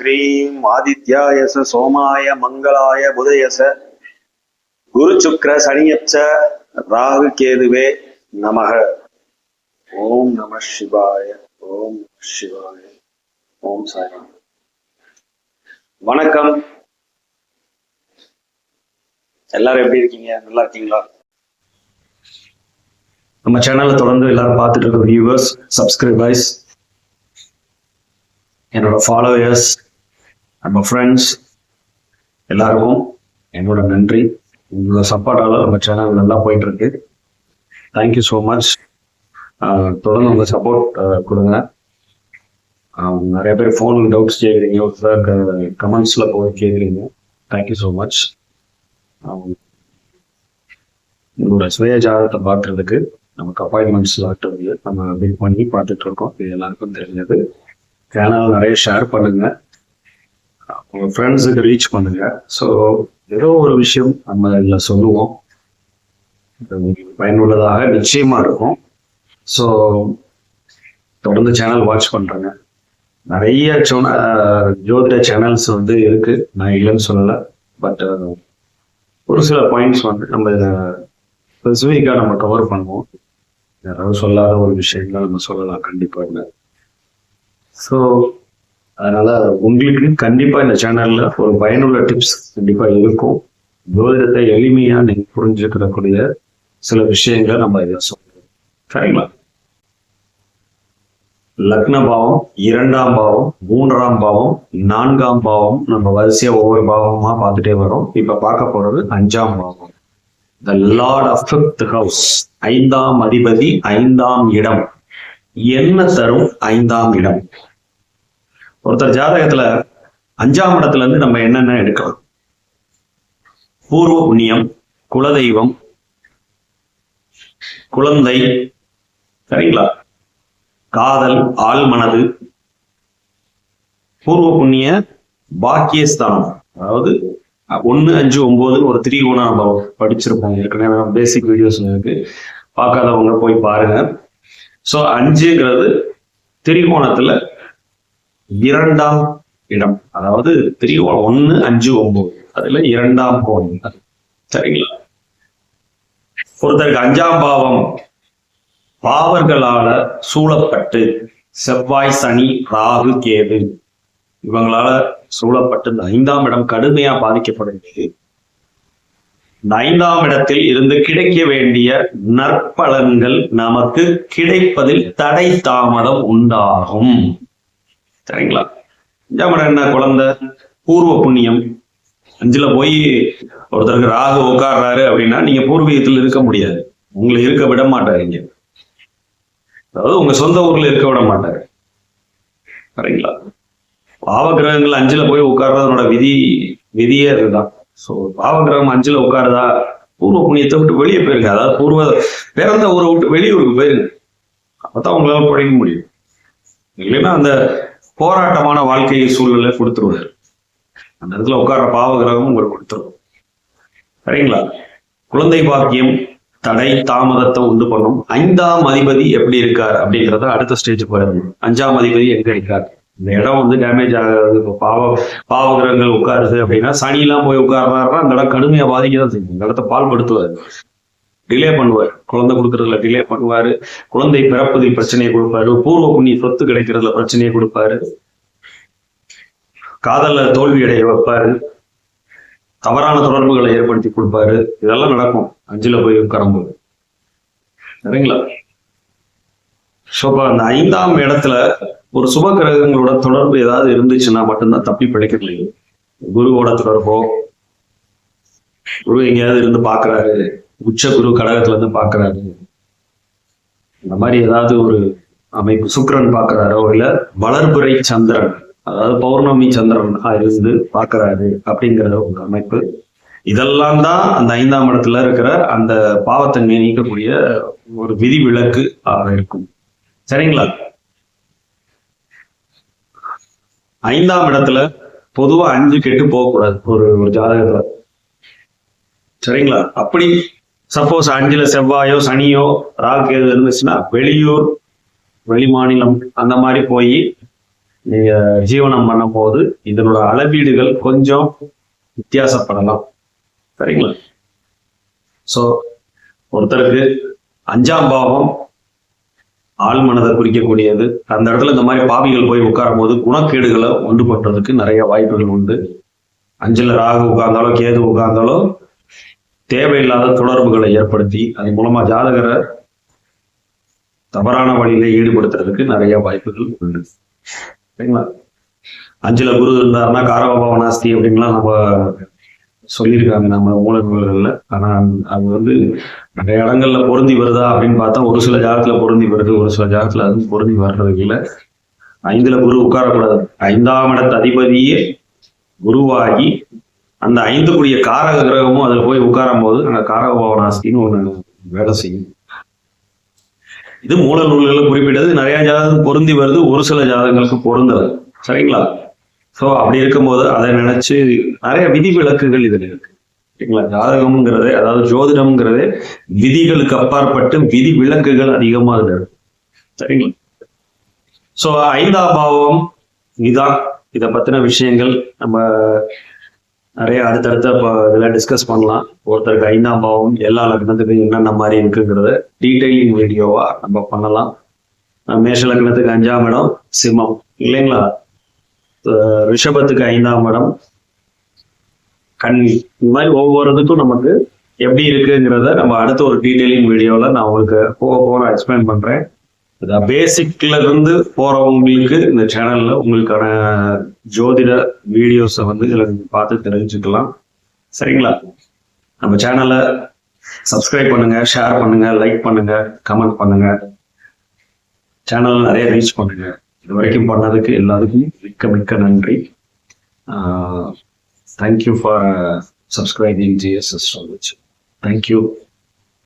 ह्रीं आदित्याय சோமாய மங்களாய புதயச குரு गुरुचुक्र சனியச்ச ராகு கேதுவே நமக. ஓம் நம சிவாய ஓம் சிவாய. ஓம் சாய்ராம். வணக்கம். எல்லாரும் எப்படி இருக்கீங்க? நல்லா இருக்கீங்களா? நம்ம சேனலை தொடர்ந்து எல்லாரும் பார்த்துட்டு இருக்க வியூவர்ஸ் சப்ஸ்கிரைபர்ஸ் என்னோட ஃபாலோயர்ஸ் நம்ம ஃப்ரெண்ட்ஸ் எல்லாருக்கும் என்னோட நன்றி. உங்களோட சப்போர்ட்டால நம்ம சேனல் நல்லா போயிட்டு இருக்கு தேங்க்யூ ஸோ மச் தொடர்ந்து உங்கள் சப்போர்ட் கொடுங்க. நிறைய பேர் ஃபோனுக்கு டவுட்ஸ் கேட்குறீங்க. ஒரு சில கமெண்ட்ஸில் போய் கேட்குறீங்க. தேங்க்யூ ஸோ மச் உங்களோட சுய ஜாதகத்தை பார்க்கறதுக்கு நமக்கு அப்பாயின்மெண்ட்ஸ் டாக்டர் வந்து நம்ம பில் பண்ணி பார்த்துட்டு இருக்கோம். இது எல்லாருக்கும் தெரிஞ்சது. சேனல் நிறைய ஷேர் பண்ணுங்கள் உங்கள் ஃப்ரெண்ட்ஸுக்கு ரீச் பண்ணுங்க. ஸோ ஏதோ ஒரு விஷயம் நம்ம இதில் சொல்லுவோம். பயனுள்ளதாக நிச்சயமா இருக்கும். ஸோ தொடர்ந்து சேனல் வாட்ச் பண்றேங்க. நிறைய சொன்ன ஜோதிட சேனல்ஸ் வந்து இருக்கு. நான் இல்லைன்னு சொல்லலை. பட் ஒரு சில பாயிண்ட்ஸ் வந்து நம்ம இதை ஸ்பெசிஃபிக்காக நம்ம கவர் பண்ணுவோம். யாராவது சொல்லாத ஒரு விஷயங்கள் நம்ம சொல்லலாம். கண்டிப்பாக ஸோ அதனால உங்களுக்கு கண்டிப்பா இந்த சேனல்ல ஒரு பயனுள்ள டிப்ஸ் கண்டிப்பா இருக்கும். ஜோதிடத்தை எளிமையா நீங்க புரிஞ்சுக்கிறக்கூடிய சில விஷயங்களை நம்ம இதை சொல்றோம். சரிங்களா? லக்ன பாவம் இரண்டாம் பாவம் மூன்றாம் பாவம் நான்காம் பாவம் நம்ம வரிசையா ஒவ்வொரு பாவமா பார்த்துட்டே வரோம். இப்ப பார்க்க போறது அஞ்சாம் பாவம். The lord of fifth house ஐந்தாம் அதிபதி ஐந்தாம் இடம். என்ன தரும்? ஐந்தாம் இடம். ஒருத்தர் ஜாதகத்துல அஞ்சாம் இடத்துல இருந்து நம்ம என்னென்ன எடுக்கலாம்? பூர்வ புண்ணியம் குலதெய்வம் குழந்தை சரிங்களா? காதல் ஆள் மனது பூர்வ புண்ணிய பாக்கியஸ்தானம். அதாவது ஒன்று அஞ்சு ஒன்பது ஒரு திரிகோணம் நம்ம படிச்சிருப்போம். ஏற்கனவே பேசிக் வீடியோஸ் இருக்கு. பார்க்காதவங்க போய் பாருங்க. ஸோ அஞ்சுங்கிறது திரிகோணத்துல இரண்டாம் இடம். அதாவது திரிகோணம் ஒன்னு அஞ்சு ஒன்பது. அதுல இரண்டாம் கோணம் சரிங்களா? ஒருத்தருக்கு அஞ்சாம் பாவம். பாவர்களால சூழப்பட்டு செவ்வாய் சனி ராகு கேது இவங்களால சூழப்பட்டு இந்த ஐந்தாம் இடம் கடுமையா பாதிக்கப்படுகிறது. இந்த ஐந்தாம் இடத்தில் இருந்து கிடைக்க வேண்டிய நற்பலன்கள் நமக்கு கிடைப்பதில் தடை தாமதம் உண்டாகும். சரிங்களா? அஞ்சாம் என்ன குழந்தை பூர்வ புண்ணியம். அஞ்சுல போய் ஒருத்தருக்கு ராகு உட்கார்றாரு அப்படின்னா நீங்க பூர்வீகத்தில் இருக்க முடியாது. உங்களை இருக்க விட மாட்டாரு இங்க அதாவது உங்க சொந்த ஊர்ல இருக்க விட மாட்டாரு. சரிங்களா? பாவகிரகங்கள் அஞ்சுல போய் உட்கார்றதனோட விதி விதியே அதுதான். ஸோ பாவகிரகம் அஞ்சுல உட்காருதா? பூர்வ புண்ணியத்தை விட்டு வெளியே போயிருங்க. அதாவது பூர்வ பிறந்த ஊரை விட்டு வெளியூருக்கு போயிருங்க. அப்பதான் உங்களால பிழைக்க முடியும். இல்லைன்னா அந்த போராட்டமான வாழ்க்கை சூழ்நிலை கொடுத்துருவாரு. அந்த இடத்துல உட்கார்ற பாவகிரகமும் உங்களுக்கு கொடுத்துரும். சரிங்களா? குழந்தை பாக்கியம் தடை தாமதத்தை உண்டு பண்ணும். ஐந்தாம் அதிபதி எப்படி இருக்கார் அப்படிங்கிறத அடுத்த ஸ்டேஜ் போயிடணும். அஞ்சாம் அதிபதி எங்க இருக்கார்? இந்த இடம் வந்து டேமேஜ் ஆகாது இப்போ பாவ பாவகிரகங்கள் உட்காருது அப்படின்னா சனியெல்லாம் போய் உட்கார்றாருன்னா அந்த இடம் கடுமையா பாதிக்க தான் செய்யும். இந்த இடத்த பால்படுத்துவார். டிலே பண்ணுவார். குழந்தை கொடுக்கறதுல டிலே பண்ணுவாரு. குழந்தை பிறப்பதில் பிரச்சனையை கொடுப்பாரு. பூர்வ புண்ணிய சொத்து கிடைக்கிறதுல பிரச்சனையை கொடுப்பாரு. காதல்ல தோல்வி அடைய வைப்பாரு. தவறான தொடர்புகளை ஏற்படுத்தி கொடுப்பாரு. இதெல்லாம் நடக்கும். அஞ்சுல போய் உட்காரும்போது. சரிங்களா? ஸோ இப்போ அந்த ஐந்தாம் இடத்துல ஒரு சுப கிரகங்களோட தொடர்பு ஏதாவது இருந்துச்சுன்னா மட்டும்தான் தப்பி பிழைக்கிறது குருவோட தொடர்போ? குரு எங்கேயாவது இருந்து பாக்குறாரு உச்ச குரு கடகத்துல இருந்து பாக்குறாரு இந்த மாதிரி ஏதாவது ஒரு அமைப்பு சுக்கிரன் பாக்குறாரோ இல்ல வளர்புரை சந்திரன் அதாவது பௌர்ணமி சந்திரன் இருந்து பாக்குறாரு அப்படிங்கிற ஒரு அமைப்பு. இதெல்லாம் தான் அந்த ஐந்தாம் இடத்துல இருக்கிற அந்த பாவத்தன்மையை நீக்கக்கூடிய ஒரு விதி விலக்கு ஆக இருக்கும். சரிங்களா? ஐந்தாம் இடத்துல பொதுவா அஞ்சு கெட்டு போகக்கூடாது ஒரு ஒரு ஜாதகத்துல. சரிங்களா? அப்படி சப்போஸ் அஞ்சுல செவ்வாயோ சனியோ ராகு எது இருந்துச்சுன்னா வெளியூர் வெளிமாநிலம் அந்த மாதிரி போய் நீங்க ஜீவனம் பண்ணும்போது இதனோட அளவீடுகள் கொஞ்சம் வித்தியாசப்படலாம். சரிங்களா? ஸோ ஒருத்தருக்கு அஞ்சாம் பாவம் ஆள் மனதை குறிக்கக்கூடியது. அந்த இடத்துல இந்த மாதிரி பாவிகள் போய் உட்காரும் போது குணக்கேடுகளை உண்டு பண்றதுக்கு நிறைய வாய்ப்புகள் உண்டு. அஞ்சுல ராகு உட்கார்ந்தாலோ கேது உட்கார்ந்தாலோ தேவையில்லாத தொடர்புகளை ஏற்படுத்தி அதன் மூலமா ஜாதகரை தவறான வழியில ஈடுபடுத்துறதுக்கு நிறைய வாய்ப்புகள் உண்டு. சரிங்களா? அஞ்சுல குரு இருந்தாருன்னா காரகபாவனாஸ்தி அப்படின்லாம் நம்ம சொல்லியிருக்காங்க நம்ம மூல நூல்கள்ல ஆனா அது வந்து நிறைய இடங்கள்ல பொருந்தி வருதா அப்படின்னு பார்த்தா ஒரு சில ஜாதகத்துல பொருந்தி வருது ஒரு சில ஜாதகத்துல அதுவும் பொருந்தி வர்றது இல்லை. ஐந்துல குரு உட்காரக்கூடாது. ஐந்தாம் இடத்து அதிபதியே குருவாகி அந்த ஐந்துக்குரிய காரக கிரகமும் அதுல போய் உட்காரும் போது அந்த காரக பவனாஸ்தின்னு ஒண்ணு வேலை செய்யும். இது மூல நூல்களில் குறிப்பிட்டது. நிறைய ஜாதகம் பொருந்தி வருது. ஒரு சில ஜாதகங்களுக்கு பொருந்தது சரிங்களா? ஸோ அப்படி இருக்கும்போது அதை நினைச்சு நிறைய விதி விலக்குகள் இதுல இருக்கு. சரிங்களா? ஜாதகம்ங்கிறதே அதாவது ஜோதிடம்ங்கிறதே விதிகளுக்கு அப்பாற்பட்டு விதி விலக்குகள் அதிகமா இருக்கு. சரிங்களா? ஸோ ஐந்தாம் பாவம் இதுதான் இதை பத்தின விஷயங்கள். நம்ம நிறைய அடுத்தடுத்த இப்போ இதெல்லாம் டிஸ்கஸ் பண்ணலாம். ஒருத்தருக்கு ஐந்தாம் பாவம் எல்லா லக்னத்துக்கும் என்னென்ன மாதிரி இருக்குங்கிறத டீட்டெயிலிங் வீடியோவா நம்ம பண்ணலாம். மேஷ லக்னத்துக்கு அஞ்சாம் இடம் சிம்மம். இல்லைங்களா? ரிஷபத்துக்கு ஐந்தாம் இடம் கன்னி. இந்த மாதிரி ஒவ்வொருத்துக்கும் நமக்கு எப்படி இருக்குங்கிறத நம்ம அடுத்த ஒரு டீட்டெயிலிங் வீடியோவில் நான் உங்களுக்கு போக போக எக்ஸ்பிளைன் பண்ணுறேன் பேசிக்ல இருந்து போறவங்களுக்கு இந்த சேனல்ல உங்களுக்கான ஜோதிட வீடியோஸை வந்து இதில் பார்த்து தெரிஞ்சுக்கலாம். சரிங்களா? நம்ம சேனலை சப்ஸ்கிரைப் பண்ணுங்க ஷேர் பண்ணுங்க லைக் பண்ணுங்க கமெண்ட் பண்ணுங்க. சேனல் நிறைய ரீச் பண்ணுங்க. இது வரைக்கும் பண்ணதுக்கு எல்லாத்துக்கும் மிக்க மிக்க நன்றி. Thank you for subscribing GS thank you